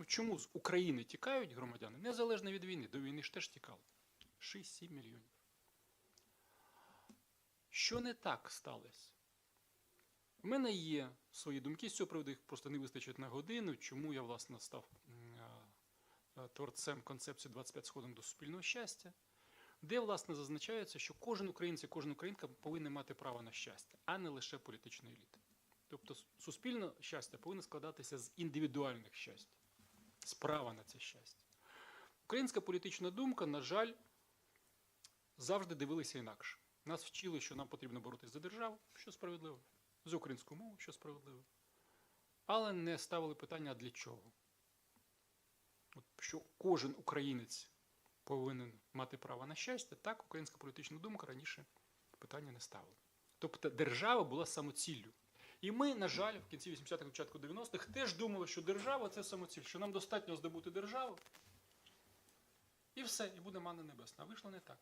Ну, чому з України тікають громадяни, незалежно від війни, до війни ж теж тікали. 6-7 мільйонів. Що не так сталося? У мене є свої думки з цього приводу, їх просто не вистачить на годину, чому я, власне, став а, а, творцем концепції 25 сходинок до суспільного щастя, де, власне, зазначається, що кожен українець і кожна українка повинен мати право на щастя, а не лише політична еліта. Тобто суспільне щастя повинно складатися з індивідуальних щастя, з права на це щастя. Українська політична думка, на жаль, завжди дивилися інакше. Нас вчили, що нам потрібно боротися за державу, що справедливо, за українську мову, що справедливо. Але не ставили питання, для чого. От, що кожен українець повинен мати право на щастя, так українська політична думка раніше питання не ставила. Тобто держава була самоціллю. І ми, на жаль, в кінці 80-х, початку 90-х теж думали, що держава це самоціль, що нам достатньо здобути державу. І все, і буде мана небесна. Вийшло не так.